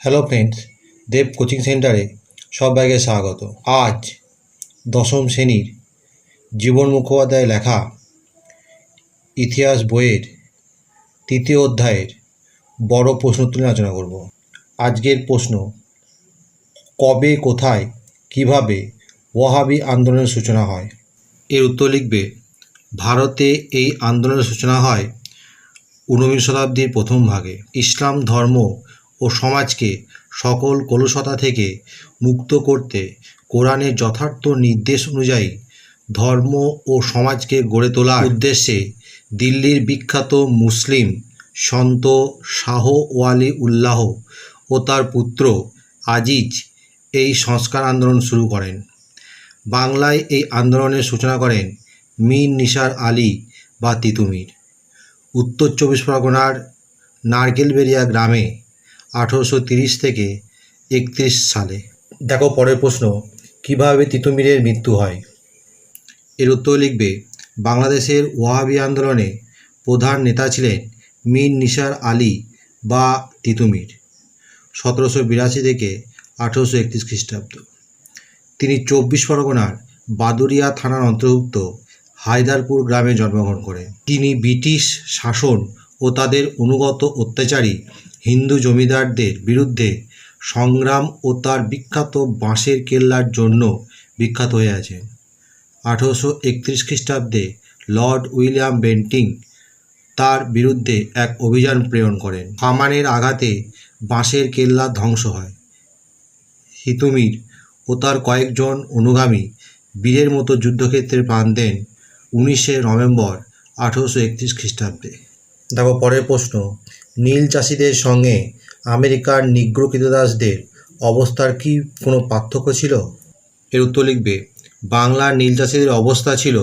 Hello friends দেব coaching সেন্টারে সবাইকে স্বাগত। আজ দশম শ্রেণির জীবন মুখোপাধ্যায় লেখা ইতিহাস বইয়ের তৃতীয় অধ্যায়ের বড় প্রশ্ন তুলে আলোচনা করব। আজকের প্রশ্ন, কবে, কোথায়, কীভাবে ওয়াহাবি আন্দোলনের সূচনা হয়? এর উত্তর লিখবে, ভারতে এই আন্দোলনের সূচনা হয় ঊনবিংশ শতাব্দীর প্রথম ভাগে। ইসলাম ধর্ম ও সমাজকে সকল কলুষতা থেকে মুক্ত করতে কোরআনের যথার্থ নির্দেশ অনুযায়ী ধর্ম ও সমাজকে গড়ে তোলার উদ্দেশ্যে দিল্লির বিখ্যাত মুসলিম সন্ত শাহ ওয়ালি উল্লাহ ও তার পুত্র আজিজ এই সংস্কার আন্দোলন শুরু করেন। বাংলায় এই আন্দোলনের সূচনা করেন মীর নিসার আলী বা তিতুমির। উত্তর চব্বিশ পরগনার নারকেলবেরিয়া গ্রামে আঠেরোশো তিরিশ থেকে একত্রিশ সালে। দেখো পরের প্রশ্ন, কীভাবে তিতুমিরের মৃত্যু হয়? এর উত্তর লিখবে, বাংলাদেশের ওয়াহাবি আন্দোলনে প্রধান নেতা ছিলেন মীর নিসার আলী বা তিতুমির, সতেরোশো বিরাশি থেকে আঠেরোশো একত্রিশ খ্রিস্টাব্দ। তিনি চব্বিশ পরগনার বাদুরিয়া থানার অন্তর্ভুক্ত হায়দারপুর গ্রামে জন্মগ্রহণ করেন। তিনি ব্রিটিশ শাসন ও তাদের অনুগত অত্যাচারী হিন্দু জমিদারদের বিরুদ্ধে সংগ্রাম ও তার বিখ্যাত বাঁশের কেল্লার জন্য বিখ্যাত হয়ে আছেন আঠেরোশো একত্রিশ খ্রিস্টাব্দে লর্ড উইলিয়াম বেন্টিং তার বিরুদ্ধে এক অভিযান প্রেরণ করেন। কামানের আঘাতে বাঁশের কেল্লা ধ্বংস হয়। হিতুমির ও তার কয়েকজন অনুগামী বীরের মতো যুদ্ধক্ষেত্রে প্রাণ দেন উনিশে নভেম্বর আঠেরোশো একত্রিশ খ্রিস্টাব্দে। দেখো, পরের প্রশ্ন। নীল চাষিদের সঙ্গে আমেরিকার নিগ্র কৃতদাসদের অবস্থার কি কোনো পার্থক্য ছিল? এর উত্তর লিখবে, বাংলার নীল চাষিদের অবস্থা ছিল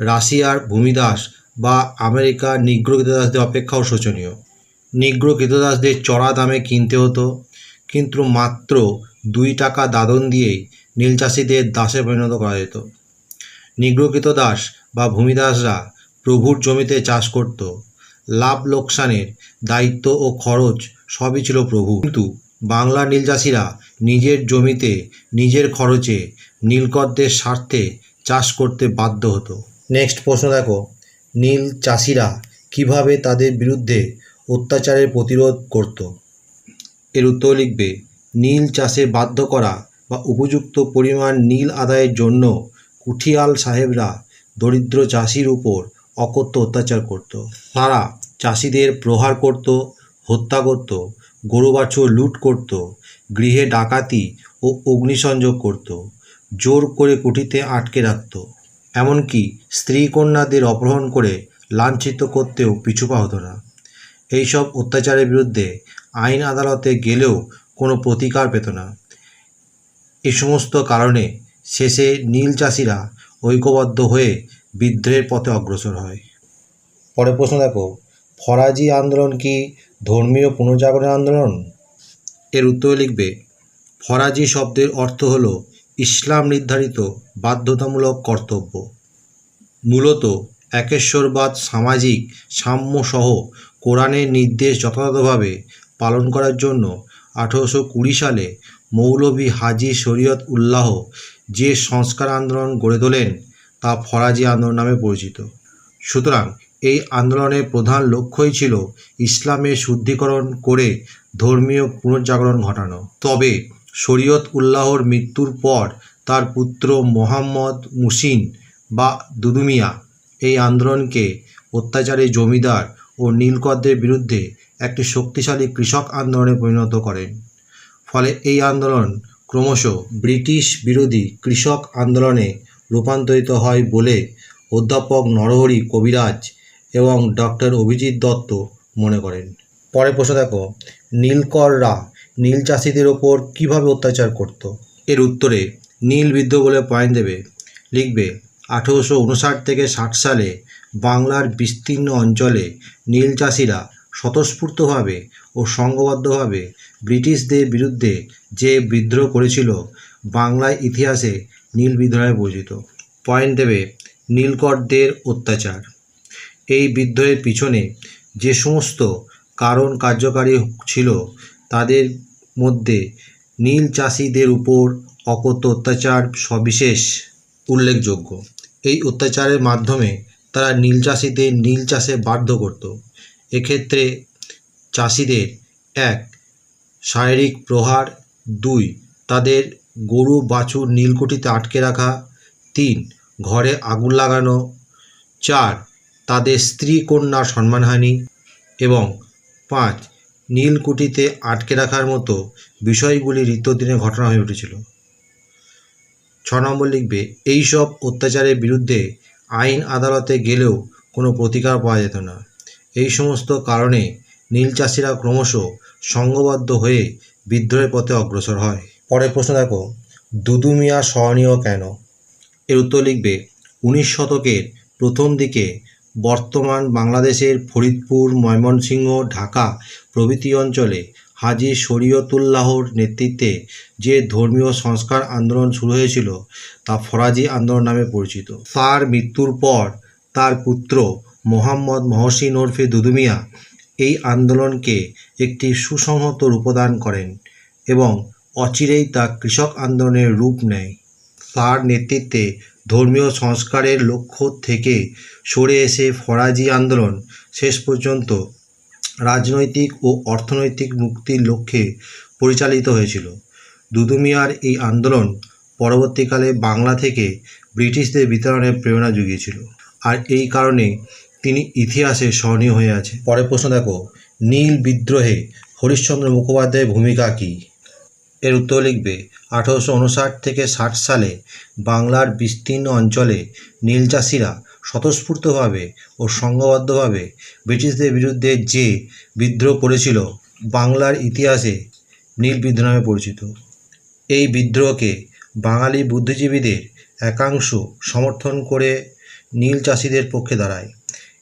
রাশিয়ার ভূমিদাস বা আমেরিকার নিগ্র কৃতদাসদের অপেক্ষাও শোচনীয়। নিগ্র কৃতদাসদের চড়া দামে কিনতে হতো, কিন্তু মাত্র দুই টাকা দাদন দিয়েই নীল চাষিদের দাসে পরিণত করা যেত। নিগ্রকৃত দাস বা ভূমিদাসরা প্রভুর জমিতে চাষ করত লাভ লোকসানের দায়িত্ব ও খরচ সবই ছিল প্রভু কিন্তু বাংলা নীল চাষিরা নিজের জমিতে নিজের খরচে নীলকরদের স্বার্থে চাষ করতে বাধ্য হতো। নেক্সট প্রশ্ন দেখো নীল চাষিরা কীভাবে তাদের বিরুদ্ধে অত্যাচারের প্রতিরোধ করত? এর উত্তর লিখবে, নীল চাষে বাধ্য করা বা উপযুক্ত পরিমাণ নীল আদায়ের জন্য কুঠিয়াল সাহেবরা দরিদ্র চাষির উপর অকথ্য অত্যাচার করত। তারা চাষিদের প্রহার করত, হত্যা করত, গরু বাছুর লুট করত, গৃহে ডাকাতি ও অগ্নিসংযোগ করত, জোর করে কুঠিতে আটকে রাখত। এমনকি স্ত্রী কন্যাদের অপহরণ করে লাঞ্ছিত করতেও পিছুপা হতো না। এইসব অত্যাচারের বিরুদ্ধে আইন আদালতে গেলেও কোনো প্রতিকার পেত না। এ সমস্ত কারণে শেষে নীল চাষিরা ঐক্যবদ্ধ হয়ে বিদ্রোহের পথে অগ্রসর হয়। পরের প্রশ্ন দেখো ফরাজি আন্দোলন কি ধর্মীয় পুনর্জাগরণ আন্দোলন? এর উত্তর লিখবে ফরাজি শব্দের অর্থ হল ইসলাম নির্ধারিত বাধ্যতামূলক কর্তব্য। মূলত একেশ্বরবাদ সামাজিক সাম্যসহ কোরআনের নির্দেশ যথাযথভাবে পালন করার জন্য আঠেরোশো কুড়ি সালে মৌলভী হাজি শরীয়ত উল্লাহ যে সংস্কার আন্দোলন গড়ে তোলেন তা ফরাজি আন্দোলন নামে পরিচিত। সুতরাং এই আন্দোলনের প্রধান লক্ষ্যই ছিল ইসলামের শুদ্ধিকরণ করে ধর্মীয় পুনর্জাগরণ ঘটানো। তবে শরীয়ত উল্লাহর মৃত্যুর পর তার পুত্র মোহাম্মদ মুসিন বা দুদুমিয়া এই আন্দোলনকে অত্যাচারী জমিদার ও নীলকরদের বিরুদ্ধে একটি শক্তিশালী কৃষক আন্দোলনে পরিণত করেন। ফলে এই আন্দোলন ক্রমশ ব্রিটিশ বিরোধী কৃষক আন্দোলনে রূপান্তরিত হয় বলে অধ্যাপক নরহরি কবিরাজ এবং ডক্টর অভিজিৎ দত্ত মনে করেন। পরে প্রশ্ন দেখো নীলকররা নীল চাষিদের ওপর কীভাবে অত্যাচার করত? এর উত্তরে নীল বিদ্য বলে পয়েন্ট দেবে। লিখবে, আঠেরোশো উনষাট থেকে ষাট সালে বাংলার বিস্তীর্ণ অঞ্চলে নীল চাষিরা স্বতঃস্ফূর্তভাবে ও সংঘবদ্ধভাবে ব্রিটিশদের বিরুদ্ধে যে বিদ্রোহ করেছিল বাংলায় ইতিহাসে নীল বিদ্রোহে পরিচিত। পয়েন্ট দেবে, নীলকরদের অত্যাচার। এই বিদ্রোহের পিছনে যে সমস্ত কারণ কার্যকারী ছিল, তাদের মধ্যে নীল চাষিদের উপর অকথ্য অত্যাচার সবিশেষ উল্লেখযোগ্য। এই অত্যাচারের মাধ্যমে তারা নীল চাষিদের নীল চাষে বাধ্য করত। এক্ষেত্রে চাষিদের এক, শারীরিক প্রহার, দুই, তাদের গরু বাছুর নীলকুঠিতে আটকে রাখা, তিন, ঘরে আগুন লাগানো, চার, তাদের স্ত্রী কন্যার সম্মানহানি এবং পাঁচ, নীলকুঠিতে আটকে রাখার মতো বিষয়গুলি নিত্যদিনের ঘটনা হয়ে উঠেছিল। ছ নম্বর লিখবে, এইসব অত্যাচারের বিরুদ্ধে আইন আদালতে গেলেও কোনো প্রতিকার পাওয়া যেত না। এই সমস্ত কারণে নীল চাষিরা ক্রমশ সংঘবদ্ধ হয়ে বিদ্রোহের পথে অগ্রসর হয়। পরের প্রশ্ন দেখো দুদু মিয়া স্মরণীয় কেন? এর উত্তর লিখবে উনিশ শতকের প্রথম দিকে বর্তমান বাংলাদেশের ফরিদপুর ময়মনসিংহ ঢাকা প্রভৃতি অঞ্চলে হাজী শরীয়তুল্লাহর নেতৃত্বে যে ধর্মীয় সংস্কার আন্দোলন শুরু হয়েছিল তা ফরাজি আন্দোলন নামে পরিচিত। তার মৃত্যুর পর তার পুত্র মোহাম্মদ মহসিন ওরফে দুদুমিয়া এই আন্দোলনকে একটি সুসংহত রূপদান করেন এবং অচিরেই তা কৃষক আন্দোলনের রূপ নেয়। তার নেতৃত্বে ধর্মীয় সংস্কারের লক্ষ্য থেকে সরে এসে ফরাজি আন্দোলন শেষ পর্যন্ত রাজনৈতিক ও অর্থনৈতিক মুক্তির লক্ষ্যে পরিচালিত হয়েছিল। দুদুমিয়ার এই আন্দোলন পরবর্তীকালে বাংলা থেকে ব্রিটিশদের বিতরণের প্রেরণা জুগিয়েছিল। আর এই কারণে তিনি ইতিহাসে স্মরণীয় হয়ে আছে। পরের প্রশ্ন দেখো, নীল বিদ্রোহে হরিশ্চন্দ্র মুখোপাধ্যায়ের ভূমিকা কী? এর উত্তর লিখবে, আঠারোশো উনষাট থেকে ষাট সালে বাংলার বিস্তীর্ণ অঞ্চলে নীল চাষিরা স্বতঃস্ফূর্তভাবে ও সংঘবদ্ধভাবে ব্রিটিশদের বিরুদ্ধে যে বিদ্রোহ করেছিল, বাংলার ইতিহাসে নীল বিদ্রোহ নামে পরিচিত। এই বিদ্রোহকে বাঙালি বুদ্ধিজীবীদের একাংশ সমর্থন করে নীল চাষিদের পক্ষে দাঁড়ায়।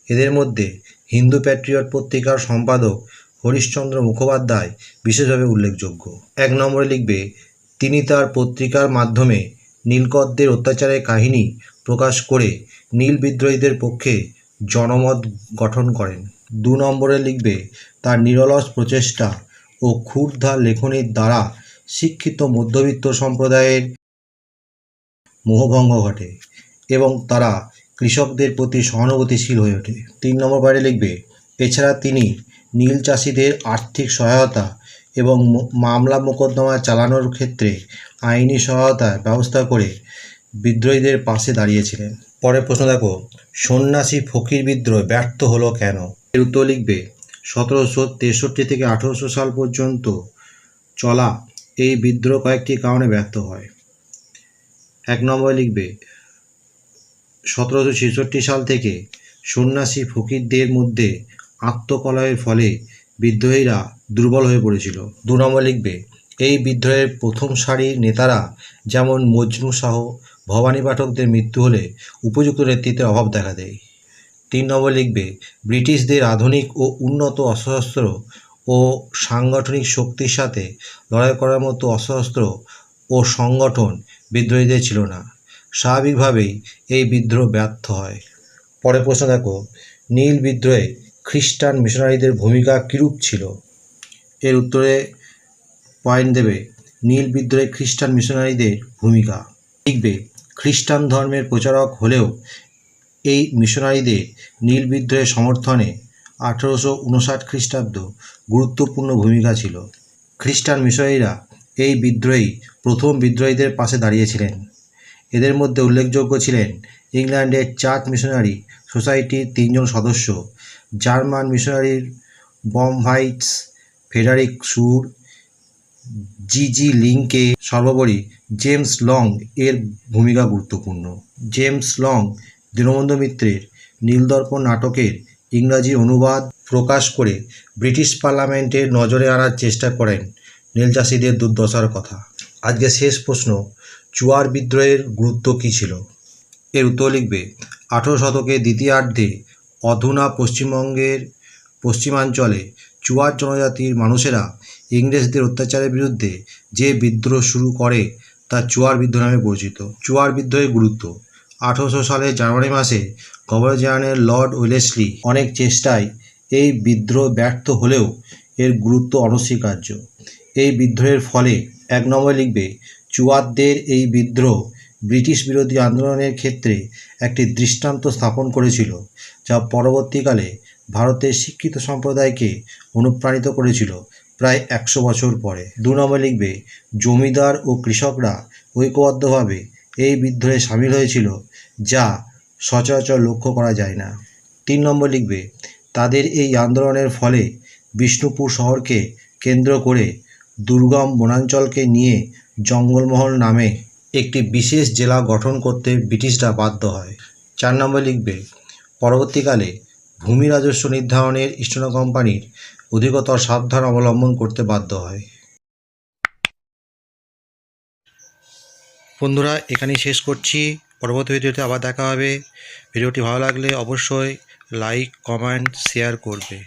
এদের মধ্যে হিন্দু প্যাট্রিয়ট পত্রিকার সম্পাদক হরিশ্চন্দ্র মুখোপাধ্যায় বিশেষভাবে উল্লেখযোগ্য। এক নম্বরে লিখবে, তিনি তার পত্রিকার মাধ্যমে নীলকরদের অত্যাচারের কাহিনী প্রকাশ করে নীল বিদ্রোহীদের পক্ষে জনমত গঠন করেন। দু নম্বরে লিখবে, তার নিরলস প্রচেষ্টা ও ক্ষুরধা লেখনীর দ্বারা শিক্ষিত মধ্যবিত্ত সম্প্রদায়ের মোহভঙ্গ ঘটে এবং তারা কৃষকদের প্রতি সহানুভূতিশীল হয়ে ওঠে। তিন নম্বর বাইরে লিখবে, এছাড়া তিনি নীল চাষিদের আর্থিক সহায়তা এবং মামলা মোকদ্দমা চালানোর ক্ষেত্রে আইনি সহায়তার ব্যবস্থা করে বিদ্রোহীদের পাশে দাঁড়িয়েছিলেন। পরের প্রশ্ন দেখো, সন্ন্যাসী ফকির বিদ্রোহ ব্যর্থ হলো কেন? এর উত্তর লিখবে, সতেরোশো তেষট্টি থেকে আঠেরোশো সাল পর্যন্ত চলা এই বিদ্রোহ কয়েকটি কারণে ব্যর্থ হয়। এক নম্বরে লিখবে সতেরোশো ছেষট্টি সাল থেকে সন্ন্যাসী ফকিরদের মধ্যে আত্মকলয়ের ফলে বিদ্রোহীরা দুর্বল হয়ে পড়েছিল। দু নম্বর লিখবে, এই বিদ্রোহের প্রথম সারির নেতারা যেমন মজনু শাহ, ভবানী পাঠকদের মৃত্যু হলে উপযুক্ত নেতৃত্বের অভাব দেখা দেয়। তিন নম্বর লিখবে, ব্রিটিশদের আধুনিক ও উন্নত অস্ত্রশস্ত্র ও সাংগঠনিক শক্তির সাথে লড়াই করার মতো অস্ত্রশস্ত্র ও সংগঠন বিদ্রোহীদের ছিল না। স্বাভাবিকভাবেই এই বিদ্রোহ ব্যর্থ হয়। পরে প্রশ্ন দেখো, নীল বিদ্রোহে খ্রিস্টান মিশনারিদের ভূমিকা কীরূপ ছিল? এর উত্তরে পয়েন্ট দেবে, নীল বিদ্রোহে খ্রিস্টান মিশনারিদের ভূমিকা। লিখবে, খ্রিস্টান ধর্মের প্রচারক হলেও এই মিশনারিদের নীল বিদ্রোহের সমর্থনে আঠেরোশো উনষাট খ্রিস্টাব্দ গুরুত্বপূর্ণ ভূমিকা ছিল। খ্রিস্টান মিশনারিরা এই বিদ্রোহী প্রথম বিদ্রোহীদের পাশে দাঁড়িয়েছিলেন। এদের মধ্যে উল্লেখযোগ্য ছিলেন ইংল্যান্ডের চার্চ মিশনারি সোসাইটির তিনজন সদস্য, জার্মান মিশনারির বমভাইটস ফেডারিক সুর, জিজি লিংকে, সর্বোপরি জেমস লং এর ভূমিকা গুরুত্বপূর্ণ। জেমস লং দীনবন্ধু মিত্রের নীলদর্পণ নাটকের ইংরাজি অনুবাদ প্রকাশ করে ব্রিটিশ পার্লামেন্টের নজরে আনার চেষ্টা করেন নীলচাষীদের দুর্দশার কথা। আজকে শেষ প্রশ্ন চুয়ার বিদ্রোহের গুরুত্ব কী ছিল? এর উত্তর লিখবে, আঠেরো শতকের দ্বিতীয়ার্ধে অধুনা পশ্চিমবঙ্গের পশ্চিমাঞ্চলে চুয়ার জনজাতির মানুষেরা ইংরেজদের অত্যাচারের বিরুদ্ধে যে বিদ্রোহ শুরু করে তা চুয়ার বিদ্রোহ নামে পরিচিত। চুয়ার বিদ্রোহের গুরুত্ব, আঠেরোশো সালের জানুয়ারি মাসে গভর্নর জেনারেল লর্ড ওয়েলেসলি অনেক চেষ্টায় এই বিদ্রোহ ব্যর্থ হলেও এর গুরুত্ব অনস্বীকার্য। এই বিদ্রোহের ফলে এক নম্বরে লিখবে চুয়াদদের এই বিদ্রোহ ব্রিটিশ বিরোধী আন্দোলনের ক্ষেত্রে একটি দৃষ্টান্ত স্থাপন করেছিল, যা পরবর্তীকালে ভারতের শিক্ষিত সম্প্রদায়কে অনুপ্রাণিত করেছিল প্রায় একশো বছর পরে। দু নম্বরে লিখবে, জমিদার ও কৃষকরা ঐক্যবদ্ধভাবে এই বিদ্রোহে সামিল হয়েছিল, যা সচরাচর লক্ষ্য করা যায় না। তিন নম্বর লিখবে, তাদের এই আন্দোলনের ফলে বিষ্ণুপুর শহরকে কেন্দ্র করে দুর্গম বনাঞ্চলকে নিয়ে জঙ্গলমহল নামে একটি বিশেষ জেলা গঠন করতে ব্রিটিশরা বাধ্য হয়। চার নম্বর লিখবে, পরবর্তীকালে ভূমি রাজস্ব নির্ধারণের ইস্টার্ন কোম্পানির অধিকতর সাবধান অবলম্বন করতে বাধ্য হয়। বন্ধুরা, এখানেই শেষ করছি। পরবর্তী ভিডিওতে আবার দেখা হবে। ভিডিওটি ভালো লাগলে অবশ্যই লাইক কমেন্ট শেয়ার করবে।